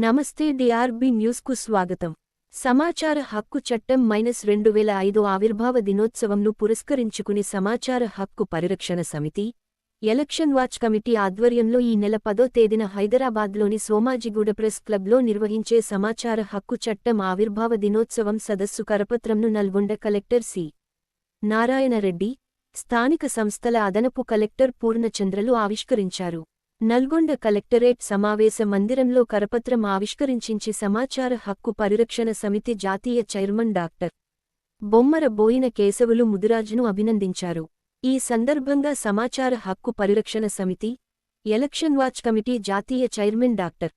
నమస్తే డిఆర్బి న్యూస్కు స్వాగతం. సమాచార హక్కు చట్టం మైనస్ రెండు వేల ఐదు ఆవిర్భావ దినోత్సవంను పురస్కరించుకుని సమాచార హక్కు పరిరక్షణ సమితి ఎలక్షన్ వాచ్ కమిటీ ఆధ్వర్యంలో ఈ నెల పదో తేదీన హైదరాబాద్లోని సోమాజిగూడ ప్రెస్ క్లబ్లో నిర్వహించే సమాచార హక్కు చట్టం ఆవిర్భావ దినోత్సవం సదస్సు కరపత్రంను నల్గొండ కలెక్టర్ సి. నారాయణరెడ్డి స్థానిక సంస్థల అదనపు కలెక్టర్ పూర్ణచంద్రలు ఆవిష్కరించారు. నల్గొండ కలెక్టరేట్ సమావేశ మందిరంలో కరపత్రం ఆవిష్కరించించి సమాచార హక్కు పరిరక్షణ సమితి జాతీయ చైర్మన్ డాక్టర్ బొమ్మర బోయిన కేశవులు ముదిరాజును అభినందించారు. ఈ సందర్భంగా సమాచార హక్కు పరిరక్షణ సమితి ఎలక్షన్ వాచ్ కమిటీ జాతీయ చైర్మన్ డాక్టర్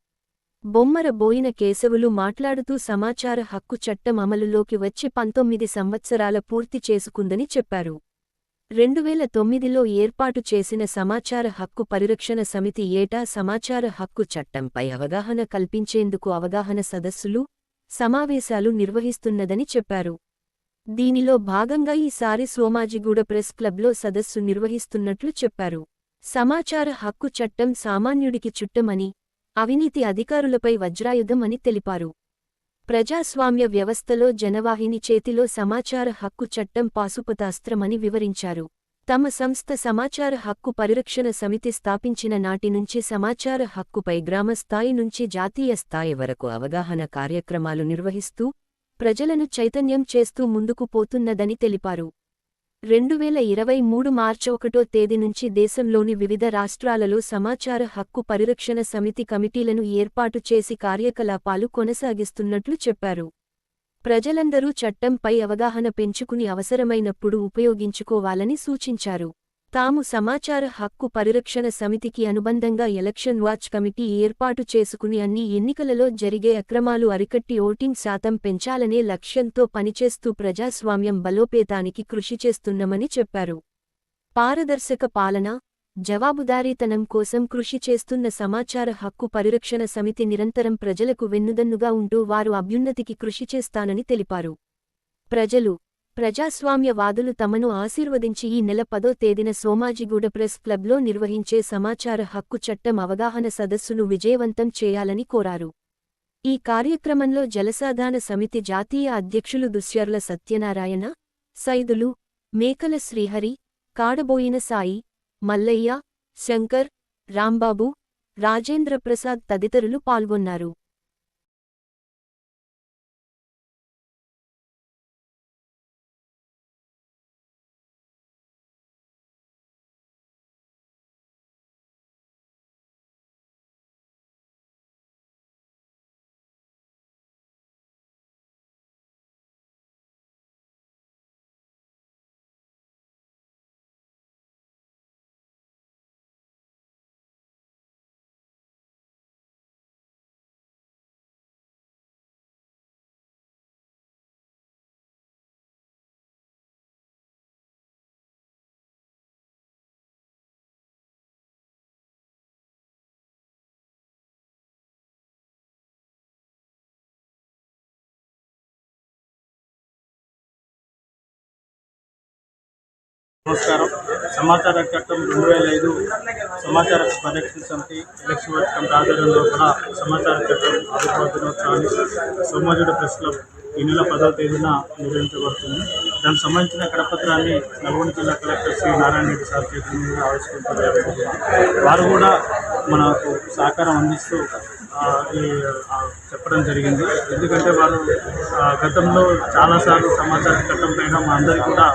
బొమ్మర బోయిన కేశవులు మాట్లాడుతూ సమాచార హక్కు చట్టం అమలులోకి వచ్చి పంతొమ్మిది సంవత్సరాల పూర్తి చేసుకుందని చెప్పారు. రెండువేల తొమ్మిదిలో ఏర్పాటు చేసిన సమాచార హక్కు పరిరక్షణ సమితి ఏటా సమాచార హక్కు చట్టంపై అవగాహన కల్పించేందుకు అవగాహన సదస్సులు సమావేశాలు నిర్వహిస్తున్నదని చెప్పారు. దీనిలో భాగంగా ఈసారి సోమాజిగూడ ప్రెస్ క్లబ్లో సదస్సు నిర్వహిస్తున్నట్లు చెప్పారు. సమాచార హక్కు చట్టం సామాన్యుడికి చుట్టమని అవినీతి అధికారులపై వజ్రాయుధం అని తెలిపారు. ప్రజాస్వామ్య వ్యవస్థలో జనవాహిని చేతిలో సమాచార హక్కు చట్టం పాసుపతాస్త్రమని వివరించారు. తమ సంస్థ సమాచార హక్కు పరిరక్షణ సమితి స్థాపించిన నాటి నుంచి సమాచార హక్కుపై గ్రామ స్థాయి నుంచి జాతీయ స్థాయి వరకు అవగాహన కార్యక్రమాలు నిర్వహిస్తూ ప్రజలను చైతన్యం చేస్తూ ముందుకు పోతున్నదని తెలిపారు. రెండువేల ఇరవై మూడు మార్చి ఒకటో తేదీ నుంచి దేశంలోని వివిధ రాష్ట్రాలలో సమాచార హక్కు పరిరక్షణ సమితి కమిటీలను ఏర్పాటు చేసి కార్యకలాపాలు కొనసాగిస్తున్నట్లు చెప్పారు. ప్రజలందరూ చట్టంపై అవగాహన పెంచుకుని అవసరమైనప్పుడు ఉపయోగించుకోవాలని సూచించారు. తాము సమాచార హక్కు పరిరక్షణ సమితికి అనుబంధంగా ఎలక్షన్ వాచ్ కమిటీ ఏర్పాటు చేసుకుని అన్ని ఎన్నికలలో జరిగే అక్రమాలు అరికట్టి ఓటింగ్ శాతం పెంచాలనే లక్ష్యంతో పనిచేస్తూ ప్రజాస్వామ్యం బలోపేతానికి కృషి చేస్తున్నామని చెప్పారు. పారదర్శక పాలన జవాబుదారీతనం కోసం కృషి చేస్తున్న సమాచార హక్కు పరిరక్షణ సమితి నిరంతరం ప్రజలకు వెన్నుదన్నుగా ఉంటూ వారు అభ్యున్నతికి కృషి చేస్తానని తెలిపారు. ప్రజలు ప్రజాస్వామ్యవాదులు తమను ఆశీర్వదించి ఈ నెల పదో తేదీన సోమాజిగూడ ప్రెస్ క్లబ్లో నిర్వహించే సమాచార హక్కు చట్టం అవగాహన సదస్సును విజయవంతం చేయాలని కోరారు. ఈ కార్యక్రమంలో జలసాధాన సమితి జాతీయ అధ్యక్షులు దుశ్యర్ల సత్యనారాయణ సైదులు మేకల శ్రీహరి కాడబోయిన సాయి మల్లయ్య శంకర్ రాంబాబు రాజేంద్రప్రసాద్ తదితరులు పాల్గొన్నారు. నమస్కారం. సమాచార చట్టం రెండు వేల ఐదు సమాచార పరిరక్షణ సమితి ఎలక్షన్ వర్క్ ఆధ్వర్యంలో కూడా సమాచార చట్టం ఆవిర్భావ దినోత్సవాన్ని సోమాజుడ ప్రెస్ క్లబ్ ఈ నెల పదవ తేదీన నిర్వహించబడుతుంది. దానికి సంబంధించిన కడపత్రాన్ని నల్గొండ జిల్లా కలెక్టర్ శ్రీ నారాయణ రెడ్డి సార్ చేతుల మీద ఆవిష్కరించారు వారు కూడా మనకు సహకారం అందిస్తూ ఈ చెప్పడం జరిగింది. ఎందుకంటే వారు గతంలో చాలాసార్లు సమాచార చట్టం పైన మా అందరికీ కూడా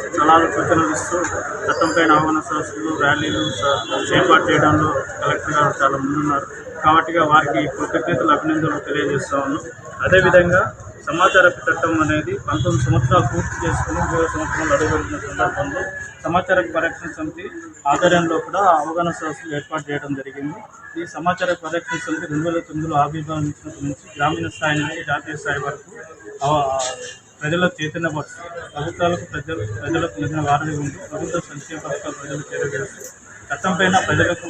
స్థలాలు సలహాలు సూచనలు ఇస్తూ చట్టం పైన అవగాహన సదస్సులు ర్యాలీలు ఏర్పాటు చేయడంలో కలెక్టర్ గారు చాలా ముందున్నారు. కాబట్టి వారికి కృతజ్ఞతలు అభినందనలు తెలియజేస్తా ఉన్నాం. అదేవిధంగా సమాచార చట్టం అనేది పంతొమ్మిది సంవత్సరాలు పూర్తి చేసుకుని ఇరవై సంవత్సరాలు అడుగుతున్న సందర్భంలో సమాచార పరిరక్షణ సమితి ఆధ్వర్యంలో కూడా అవగాహన సదస్సులు ఏర్పాటు చేయడం జరిగింది. ఈ సమాచార పరిరక్షణ సమితి రెండు వేల తొమ్మిదిలో ఆవిర్భవించినప్పటి నుంచి గ్రామీణ స్థాయి నుంచి జాతీయ స్థాయి వరకు ప్రజల చైతన్య ప్రభుత్వాలకు ప్రజలు ప్రజలకు నిజంగా వారధి ఉంటూ ప్రభుత్వ సంక్షేమ పథకాలు ప్రజలు చేరవేస్తూ చట్టంపైన ప్రజలకు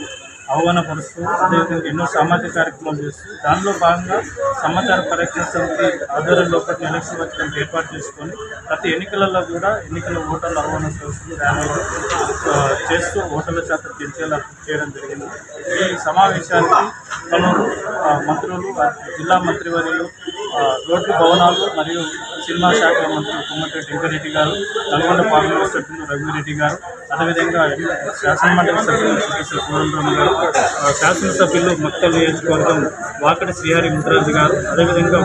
ఆహ్వానపరుస్తూ పరుస్తూ అదేవిధంగా ఎన్నో సామాజిక కార్యక్రమాలు చేస్తూ దానిలో భాగంగా సమాచార పరీక్ష సమితి ఆధ్వర్యంలో ఒకటి ఎలక్షన్ వచ్చి ఏర్పాటు చేసుకొని ప్రతి ఎన్నికలలో కూడా ఎన్నికల ఓటర్ల ఆహ్వానం చేస్తూ ర్యాలీలు చేస్తూ ఓటర్ల శాతం పెంచేలా చేయడం జరిగింది. ఈ సమావేశానికి పలువురు మంత్రులు జిల్లా మంత్రివర్యులు ఆ, రోడ్డు భవనాలు మరియు సినిమా శాఖ మంత్రి కొమ్మటిరెడ్డి వెంకరెడ్డి గారు నల్గొండ పార్లమెంట్ సభ్యులు రఘువీరెడ్డి గారు అదేవిధంగా శాసనమండలి సభ్యులు ప్రొఫెసర్ కోదండరామ్ గారు శాసనసభ్యులు మక్తల్ నియోజకవర్గం వాకటి శ్రీహరి ముద్రాజు గారు అదేవిధంగా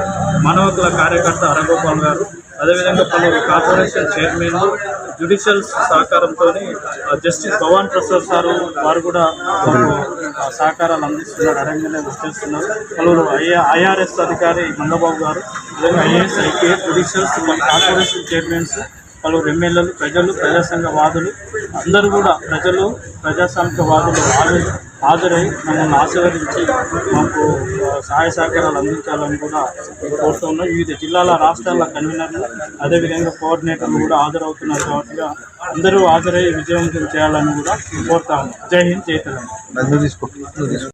మానవకుల కార్యకర్త అరగోపాల్ గారు అదేవిధంగా పలు కార్పొరేషన్ చైర్మన్లు జ్యుడిషియల్ సహకారంతో జస్టిస్ భవాన్ ప్రసాద్ సారు వారు కూడా సహకారాలు అందిస్తున్నారు అరంగంలో వచ్చేస్తున్నారు పలువురు ఐఆర్ఎస్ అధికారి మంగబాబు గారు IAS IPS judicials corporation chairmans పలువురు ఎమ్మెల్యేలు ప్రజలు ప్రజాసంఘ వాదులు అందరూ కూడా ప్రజలు ప్రజాస్వామిక వాదులు హాజరై మమ్మల్ని ఆశీర్వదించి మాకు సహాయ సహకారాలు అందించాలని కూడా కోరుతున్నాం వివిధ జిల్లాల రాష్ట్రాల కన్వీనర్లు అదేవిధంగా కోఆర్డినేటర్లు కూడా హాజరవుతున్నారు కాబట్టి అందరూ హాజరై విజయవంతం చేయాలని కూడా కోరుతాము జై హింద్ జై తెలంగాణ.